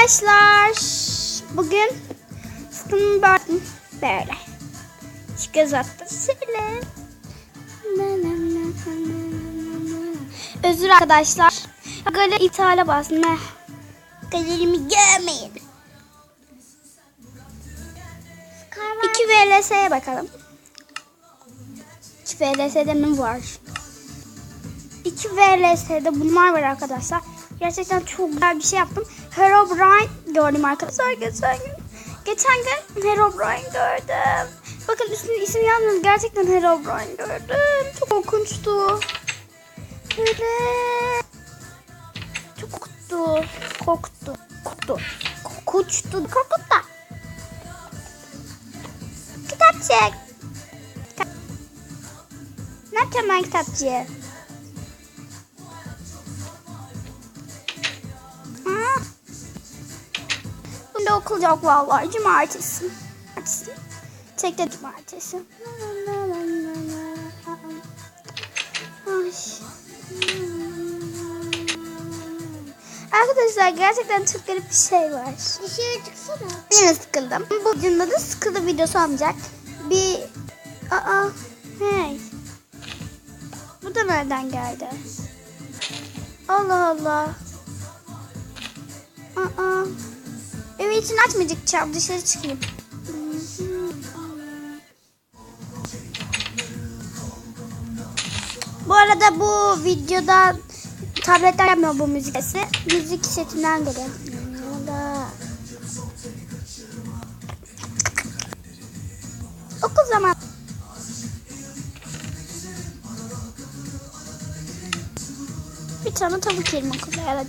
Arkadaşlar bugün Sıkın Barton böyle. Şu göz attı. Söyle. Özür arkadaşlar. Galeri ithale bastım. Galerimi görmeyin. 2 VLS'ye bakalım. 2 VLS'de mi var? 2 VLS'de bunlar var arkadaşlar. Gerçekten çok güzel bir şey yaptım. Herobrine gördüm arkadaşlar geçen gün. Geçen gün Herobrine gördüm. Bakın üstünde isim yazmıyor. Gerçekten Herobrine gördüm. Çok korkunçtu. Böyle çok korktu. Korktu. Korktu. Korkuttu. Korkuttu. Kitapçık. Kitap. Ne yapacağım ben kitapçığı? Okul vallahi. Cumartesi. Cumartesi. Tek de cumartesi. Arkadaşlar gerçekten çok garip bir şey var. Dışarı çıksana. Yine sıkıldım. Bu videomda da sıkıldı videosu olmayacak. Bir... Aa, hey. Bu da nereden geldi? Allah Allah. Aa. Evi için açmayacak dışarı çıkayım. Bu arada bu videoda tabletten gelmiyor bu müzik sesi. Müzik setinden geliyor. Okul zaman. Bir tane tavuk yerim okulda ya da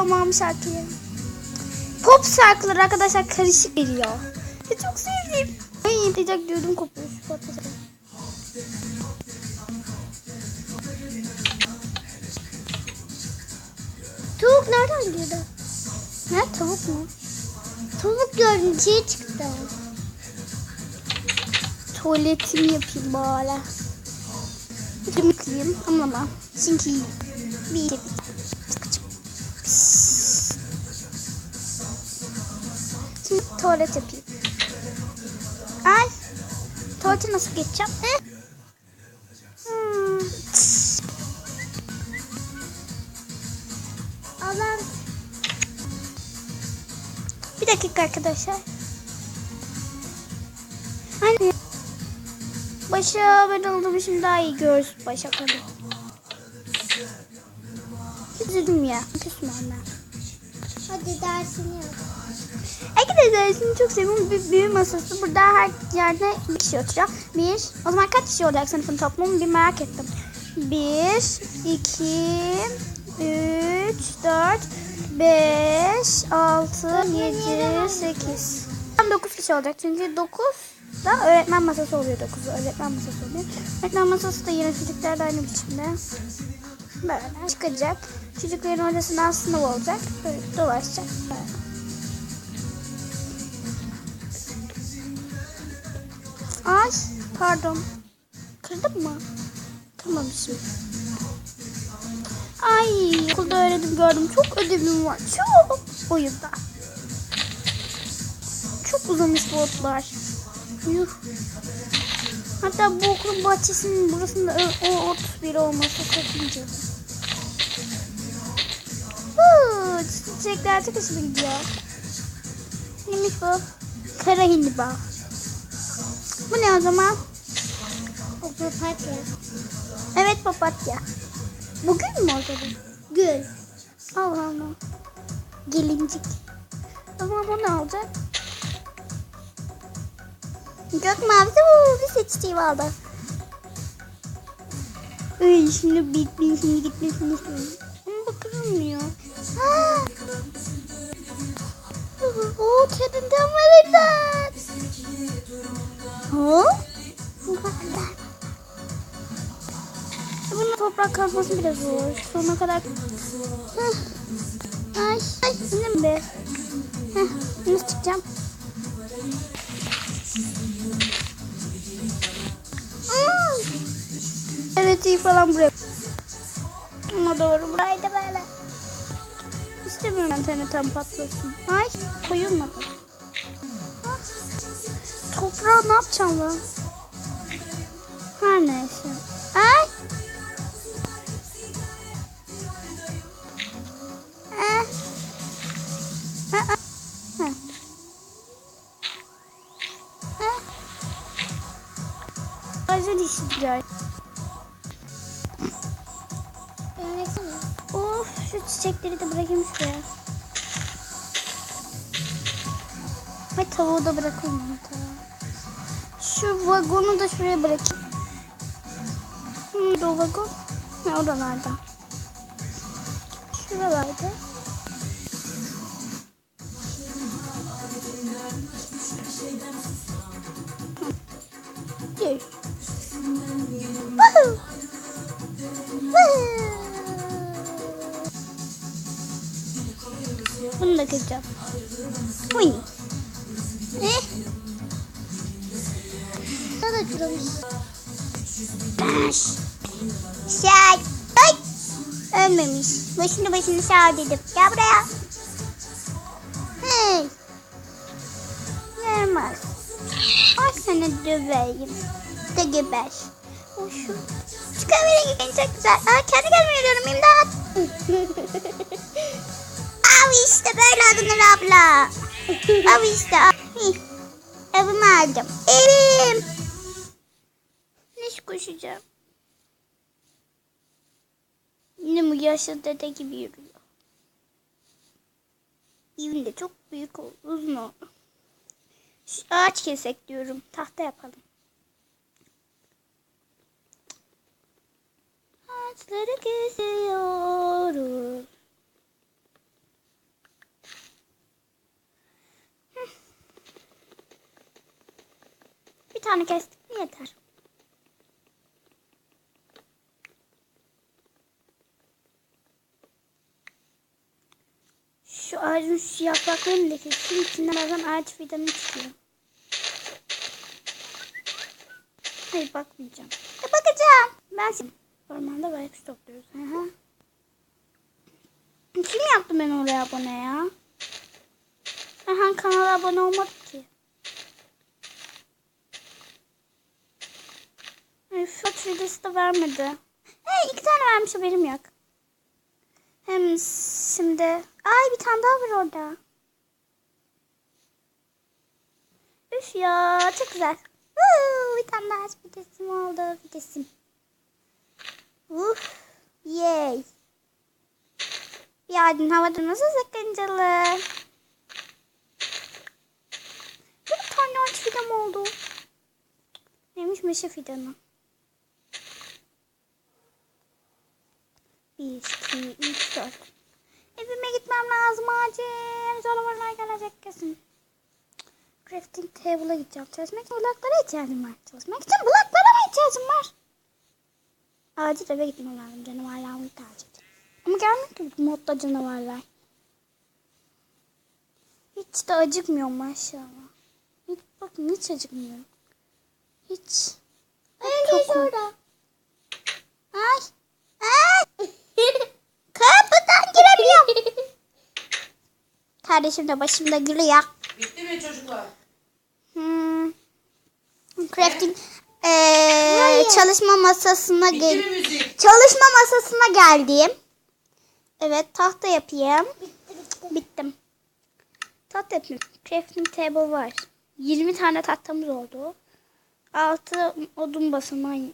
Çok seviyorum ama şarkıyı. Pop şarkıları arkadaşlar karışık geliyor. Ya çok sevdim. Ay yapacak diyordum kopuyor şu patladı. Tavuk nereden girdi? Ne tavuk mu? Tavuk gördüm. Şey çıktı. Tuvaletimi yapayım bari. Yıkayayım ama ama. Çünkü bir tuvalet yapayım. Ay. Tuvalete nasıl geçeceğim? Eh. Hmm. Allah'ım. Bir dakika arkadaşlar. Anne. Başa ben olduğumu şimdi daha iyi görsün başa kadar. Üzüldüm ya. Küsme anne. Hadi dersini yap. Arkadaşlar çok seviyorum. Bir büyü masası. Burada her yerde bir kişi oturuyor. Bir. O zaman kaç kişi olacak sınıfın toplamı bir merak ettim. Bir, iki, üç, dört, beş, altı, yedi, sekiz. Tam dokuz kişi olacak çünkü dokuz da öğretmen masası oluyor dokuz. Öğretmen masası oluyor. Öğretmen masası da yine çocuklar da aynı biçimde. Böyle çıkacak. Çocukların odasından sınıf olacak. Böyle dolaşacak. Böyle. Ay pardon. Kırdım mı? Kırmamışım. Ay okulda öğrendim gördüm. Çok ödevim var. Çok. O yüzden. Çok uzamış bu otlar. Yuh. Hatta bu okulun bahçesinin burasında o, ot bir olması korkunca. Huu, Çiçekler çok hoşuma gidiyor. Neymiş bu? Kara hindiba. Bu ne o zaman? O papatya. Evet papatya. Bugün mü o zaman? Gül. Allah Allah. Gelincik. O zaman bu ne olacak? Gök mavisi bu bir seçtiğim aldı. Ay şimdi bitmeyin şimdi gitmesini istiyorum. Ama bu kırılmıyor. Ha! Oo kendinden var evden. Ha? Bunun toprak kazması biraz zor. Sonuna kadar. Heh. Ay, ay, benim be. Heh, nasıl çıkacağım? Hmm. Evet iyi falan buraya. Ama doğru burayı da böyle. İstemiyorum internetten patlasın. Ay koyulmadı. Toprağı ne yapacağım ben? Her neyse. Ay. Heh. Ağacın işleyeceğim. Öğretsene. Of şu çiçekleri de bırakayım şuraya. Ve tavuğu da bırakalım. Tamam. Şu vagonu da şuraya bırakayım. Nerede o vagon? Ha, oralarda. Şuralarda. Da kırılmış. Şey. Ay. Ölmemiş. Başını başını sağ dedim. Gel buraya. Hey. Vermez. Ay sana döveyim. De geber. O şu. Şu kamerayı çok güzel. Aa, kendi kendime yürüyorum. İmdat. Av işte böyle adınır abla. Av işte. Evimi aldım. Evim. Koşacağım? Yine bu yaşlı dede gibi yürüyor. Evim de çok büyük oldu. Uzun oldu. Şu ağaç kesek diyorum. Tahta yapalım. Ağaçları kesiyoruz. Bir tane kestik yeter. Şu ağacın şu yapraklarını da kestim. İçinden bazen ağaç fidanı çıkıyor. Hayır bakmayacağım. E, bakacağım. Ben şimdi ormanda baykuş topluyoruz. Hı hı. Kim yaptı beni oraya abone ya? Ben hangi kanala abone olmadım ki? Üf, kaç videosu da vermedi. Hey, iki tane vermiş haberim yok. Hem şimdi... Ay bir tane daha var orada. Üf ya çok güzel. Woo, bir tane daha videosim oldu. Videosim. Uf. Yay. Yarın havada nasıl sakıncalı. Bir tane ağaç fidan oldu. Neymiş meşe fidanı. Bir, iki, üç, dört. Evime gitmem lazım acil. Canavarlar gelecek kesin. Crafting table'a gideceğim. Çalışmak için bloklara ihtiyacım var. Çalışmak için bloklara mı ihtiyacım var? Acil eve gitmem lazım. Canavarlar mı acil? Ama gelmiyor ki modda canavarlar. Hiç de acıkmıyor maşallah. Hiç, bakın hiç acıkmıyor. Hiç. Öyle Çok- orada. Ay. Ay. Kardeşim de başımda gülüyor. Bitti mi çocuklar? Hmm. Crafting eee, çalışma masasına gel. Çalışma masasına geldim. Evet tahta yapayım. Bitti bitti. Bittim. Tahta yapayım. Crafting table var. 20 tane tahtamız oldu. 6 odun basamağı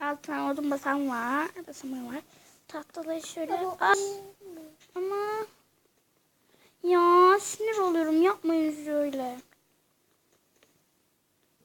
6 tane odun basam var. Basamağı var. Tahtaları şöyle Aa, sinir oluyorum. Yapmayın öyle.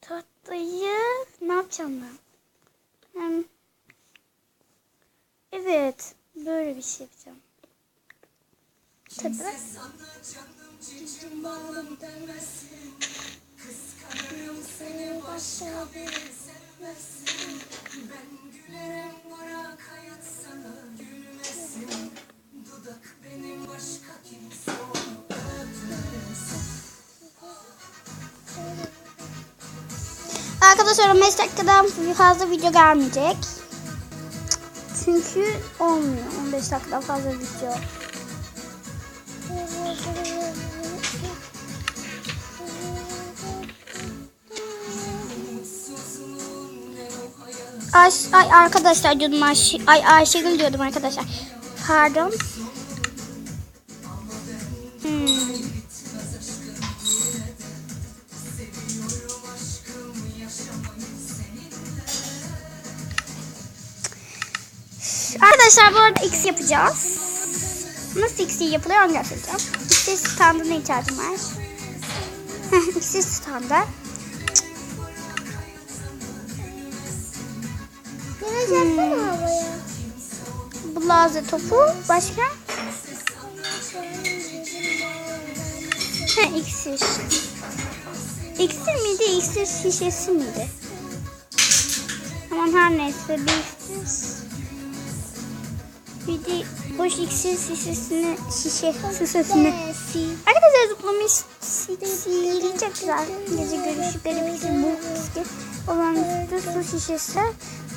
Tatlıyı ne yapacağım ben? Hem... Evet. Böyle bir şey yapacağım. Tabii. Kıskanırım seni başka biri sevmezsin Ben gülerim Arkadaşlar 15 dakikadan fazla video gelmeyecek. Çünkü olmuyor 15 dakikadan fazla video. Ay, ay arkadaşlar diyordum ay Ayşegül diyordum arkadaşlar. Pardon. Arada X yapacağız. Nasıl X yapılıyor onu göstereceğim. X standına ihtiyacım var. Heh, X standa. Havaya. Bu laze topu. Başka? Ha iksir. İksir miydi? İksir şişesi miydi? Aman her neyse bir iksir. Bir de boş iksir şişesini şişe şişesini. Messi. Arkadaşlar zıplamış sihirli çok güzel. Gece görüşü garip bir bu eski olan su şişesi.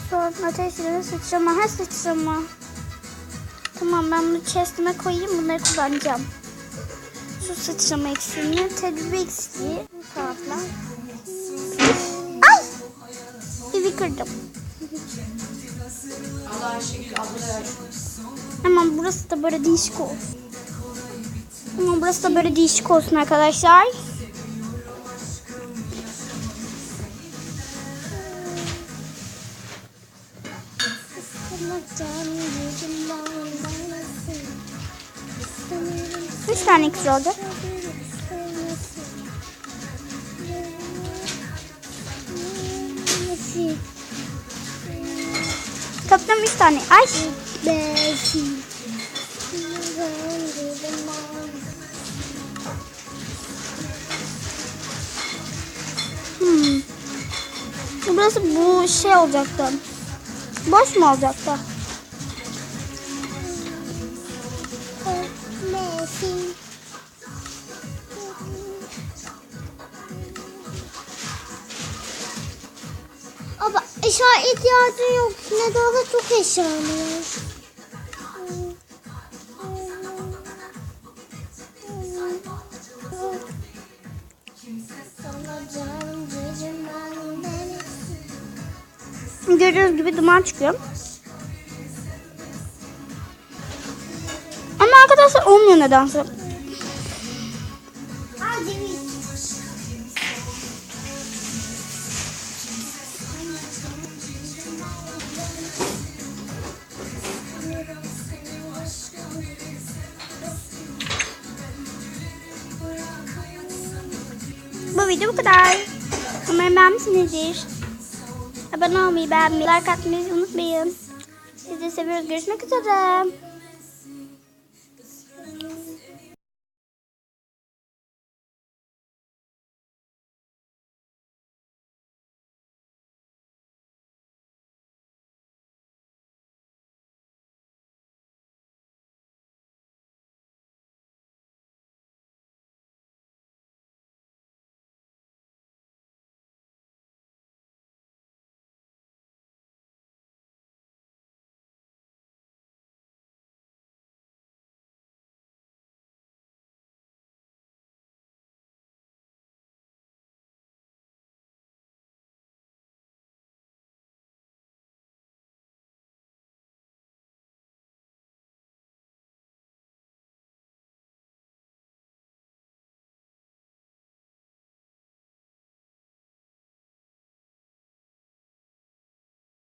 Sonra ateşle sıçrama. Ha sıçrama. Tamam ben bunu chestime koyayım. Bunları kullanacağım. Su sıçrama eksiğini, tecrübe eksiği falan filan. Ay! Evi kırdım. Hemen burası da böyle değişik. Ama burası da böyle değişik olsun arkadaşlar. Üç tane iksir oldu. Toplam üç tane. Ay. Messi. Burası bu şey olacaktı. Boş mu olacaktı? Ama eşya ihtiyacı yok. Ne daha da çok eşya var. Gördüğünüz gibi duman çıkıyor. Ama arkadaşlar olmuyor nedense. Bu video bu kadar. Umarım beğenmişsinizdir. Abone olmayı, beğenmeyi, like atmayı unutmayın. Sizi seviyoruz. Görüşmek üzere.